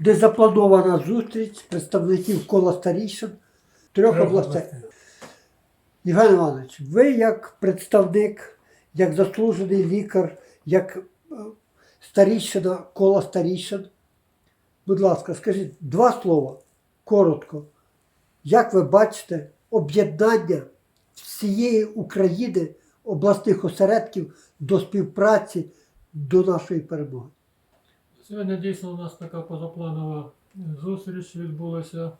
де запланована зустріч представників кола старішин трьох областей. Євген Іванович, ви як представник, як заслужений лікар, як е, старіщина кола старішин, будь ласка, скажіть два слова, коротко. Як ви бачите об'єднання всієї України, обласних осередків до співпраці до нашої перемоги? Сьогодні дійсно у нас така позапланова е, зустріч відбулася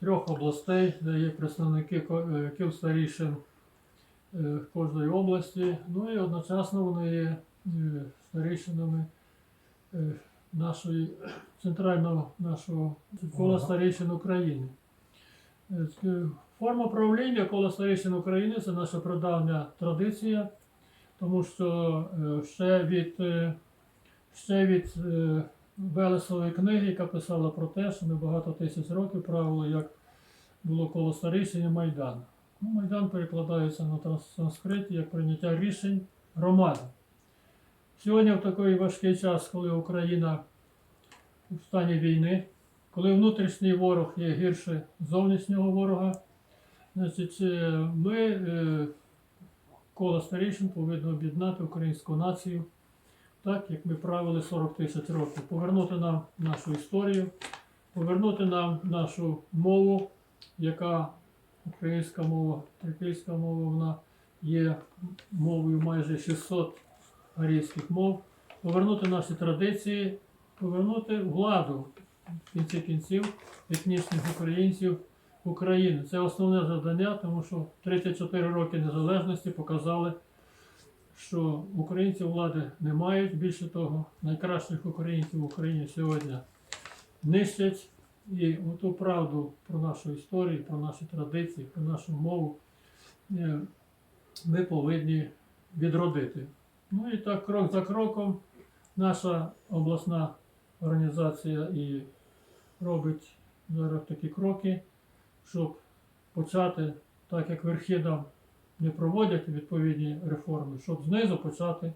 трьох областей, де є представники ко- е, кіл старішин е, кожної області. Ну і одночасно вони є старішинами нашої центрального нашого кола старішин України. Форма правління кола старішин України це наша прадавня традиція, тому що ще від ще від е, Велесової книги, яка писала про те, що ми багато тисяч років правили, як було коло старішин і Майдан. Ну, Майдан перекладається на санскриті як прийняття рішень громади. Сьогодні в такий важкий час, коли Україна в стані війни, коли внутрішній ворог є гірше зовнішнього ворога, значить, е, ми, е, коло старішин, повинні об'єднати українську націю так як ми правили 40 тисяч років, повернути нам нашу історію, повернути нам нашу мову, яка українська мова, трипільська мова, вона є мовою майже 600 арійських мов, повернути наші традиції, повернути владу в кінці кінців етнічних українців в Україну. Це основне завдання, тому що 34 роки незалежності показали що українці влади не мають. Більше того, найкращих українців в Україні сьогодні нищать. І ту правду про нашу історію, про наші традиції, про нашу мову е, ми повинні відродити. Ну і так, крок за кроком, наша обласна організація і робить зараз такі кроки, щоб почати, так як верхи не проводять відповідні реформи, щоб знизу почати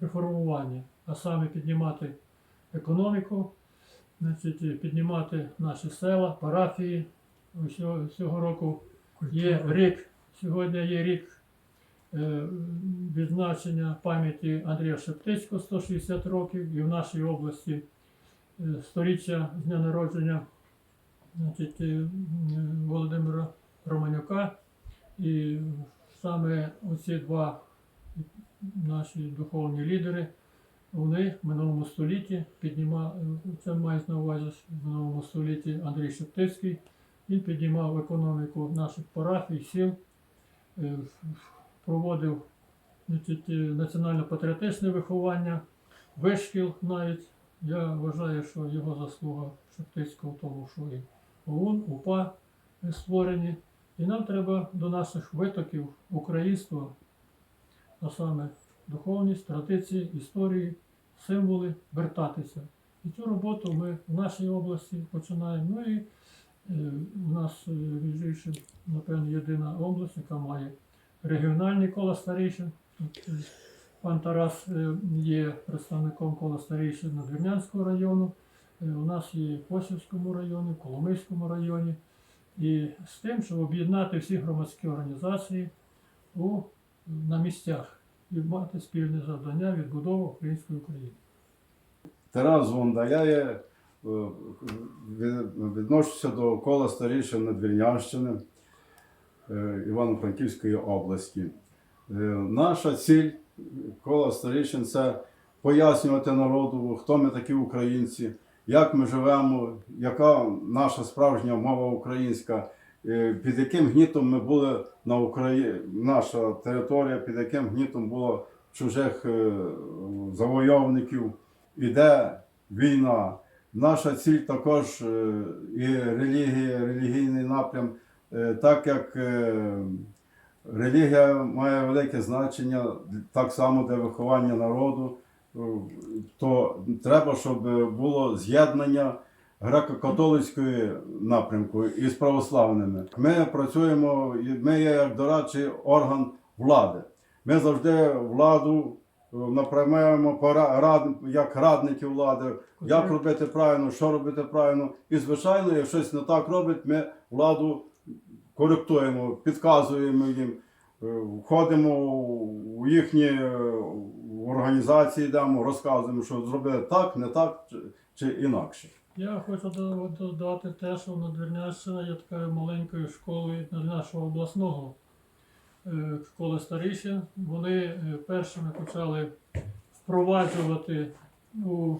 реформування, а саме піднімати економіку, значить, піднімати наші села, парафії. Цього- року є рік, сьогодні є рік е, відзначення пам'яті Андрія Шептицького 160 років, і в нашій області е, сторіччя з дня народження значить, е, Володимира Романюка. І саме оці два наші духовні лідери, вони в минулому столітті піднімали, це мається на увазі в минулому столітті Андрій Шептицький, він піднімав економіку наших парафій, сіл, е, проводив е, національно-патріотичне виховання, вишкіл навіть. Я вважаю, що його заслуга Шептицького в тому, що і ОУН, УПА створені. І нам треба до наших витоків українства, а саме духовність, традиції, історії, символи вертатися. І цю роботу ми в нашій області починаємо. Ну і е, у нас, е, між напевно, єдина область, яка має регіональні кола старішин. Е, Пан Тарас є представником кола старішин Надвірнянського району. У нас є в Косівському районі, в Коломийському районі. І з тим, щоб об'єднати всі громадські організації у, на місцях і мати спільне завдання відбудови української України. Тарас Гунда, я е, відношуся до кола старішин Надвірнянщини е, Івано-Франківської області. Е, Наша ціль кола старішин це пояснювати народу, хто ми такі українці, як ми живемо, яка наша справжня мова українська, е, під яким гнітом ми були на Україні, наша територія, під яким гнітом було чужих е, завойовників. Іде війна. Наша ціль також е, і релігія, релігійний напрям, так як релігія має велике значення так само для виховання народу, то треба, щоб було з'єднання греко-католицької напрямку із православними. Ми працюємо, ми є як дорадчий орган влади. Ми завжди владу пора- рад, як радники влади, як робити правильно, що робити правильно. І, звичайно, як щось не так робить, ми владу коректуємо, підказуємо їм, е, входимо у їхні е, організації, йдемо, розказуємо, що зробили так, не так чи, інакше. Я хочу додати те, що Надвірнящина є такою маленькою школою нашого обласного е, школи старішин. Вони е, першими почали впроваджувати у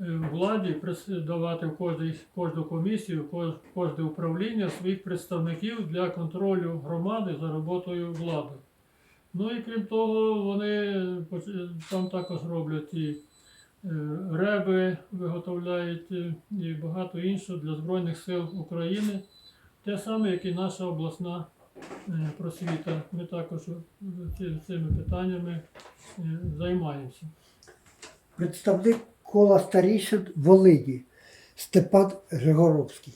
е, владі, давати в кожній, кожну комісію, кожне управління своїх представників для контролю громади за роботою влади. Ну і крім того, вони там також роблять і е, реби виготовляють е, і багато іншого для Збройних сил України. Те саме, як і наша обласна е, просвіта. Ми також цими питаннями займаємося. Представник кола старішин Волині Степан Григоровський.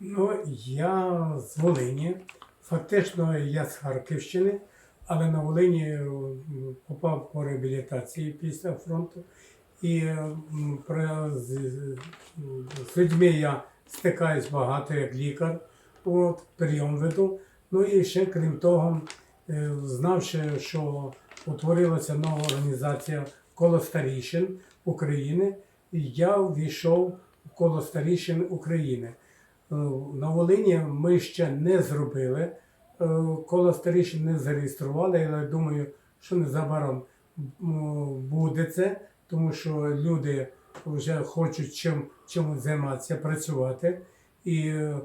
Ну, я з Волині. Фактично я з Харківщини, але на Волині попав по реабілітації після фронту. І про, з, людьми я стикаюсь багато як лікар, от, прийом веду. Ну і ще крім того, е, знавши, що утворилася нова організація коло старішин України, я ввійшов в коло старішин України. Е, На Волині ми ще не зробили, е, коло старішин не зареєстрували, але думаю, що незабаром буде це, тому що люди вже хочуть чим, чим займатися, працювати. І е,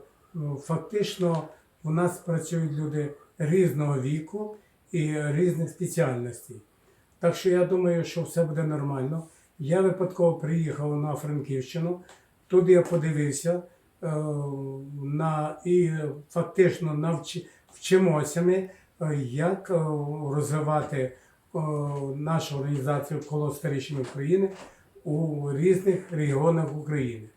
фактично у нас працюють люди різного віку і різних спеціальностей. Так що я думаю, що все буде нормально. Я випадково приїхав на Франківщину, туди я подивився е, на, і фактично навчи, вчимося ми, е, як е, розвивати е, нашу організацію коло старішин України у різних регіонах України.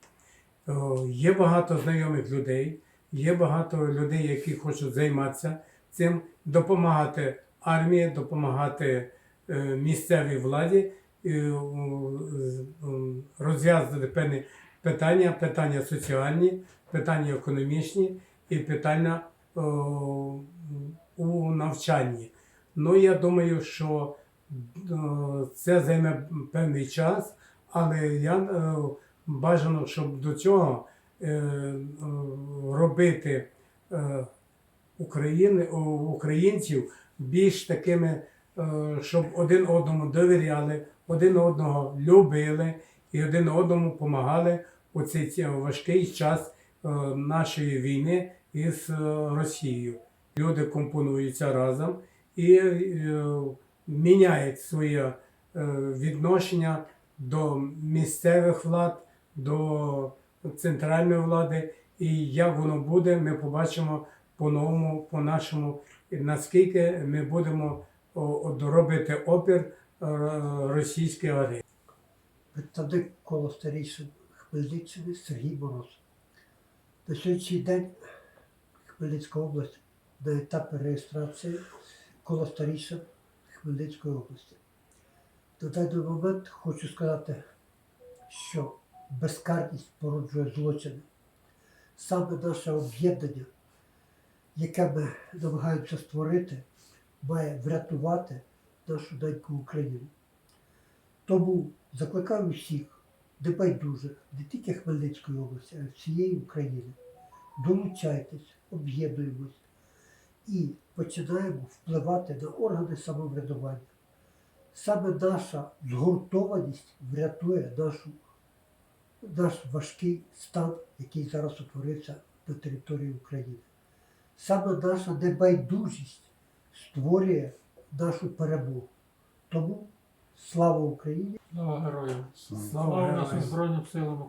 Є багато знайомих людей, є багато людей, які хочуть займатися цим, допомагати армії, допомагати місцевій владі, і, розв'язувати певні питання, питання соціальні, питання економічні і питання у навчанні. Ну, я думаю, що е, це займе певний час, але я е, бажано, щоб до цього е, е, робити е, України, українців більш такими, е, щоб один одному довіряли, один одного любили і один одному допомагали у цей важкий час е, нашої війни із е, Росією. Люди компонуються разом і е, міняють своє е, відношення до місцевих влад, до центральної влади. І як воно буде, ми побачимо по-новому, по-нашому, наскільки ми будемо робити опір російській агресії. Представник кола старішин Хмельниччини Сергій Мороз. На сьогоднішній день Хмельницька область на етапі реєстрації кола старішин Хмельницької області. На даний момент хочу сказати, що безкарність породжує злочини. Саме наше об'єднання, яке ми намагаємося створити, має врятувати нашу неньку Україну. Тому закликаю всіх небайдужих, не тільки Хмельницької області, а й всієї України. Долучайтесь, об'єднуємось і починаємо впливати на органи самоврядування. Саме наша згуртованість врятує нашу, наш важкий стан, який зараз утворився на території України. Саме наша небайдужість створює нашу перемогу. Тому слава Україні! Слава героям! Слава Слава нашим! Збройним силам